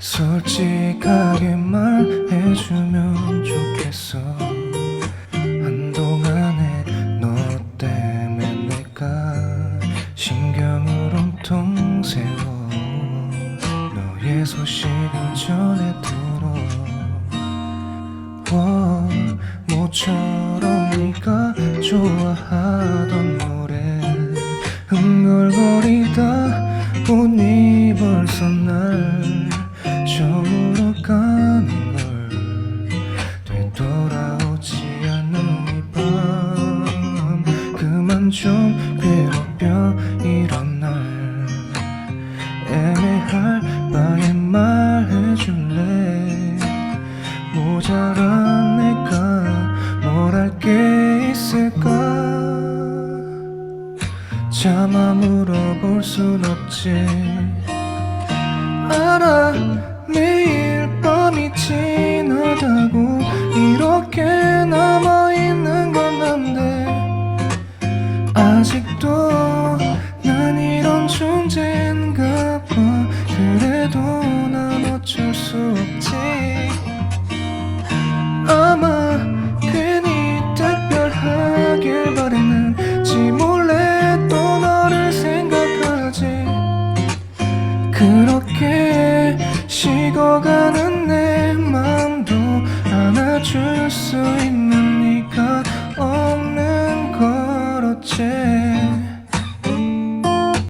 솔직하게 말해주면 좋겠어. 한동안에 너 때문에 내가 신경을 온통 세워. 너의 소식을 전해 들어. 와, 모처럼 네가 좋아하던 노래 흥얼거리다 보니 벌써 날 저물어 가는 걸 되돌아오지 않는 이밤. 그만 좀 괴롭혀 이런 날. 애매할 바에 말해줄래? 모자란 내가 뭘 할 게 있을까? 차마 물어볼 순 없지. 알아 없지. 아마 괜히 특별하길 바랬는지 몰래 또 너를 생각하지. 그렇게 식어가는 내 맘도 안아줄 수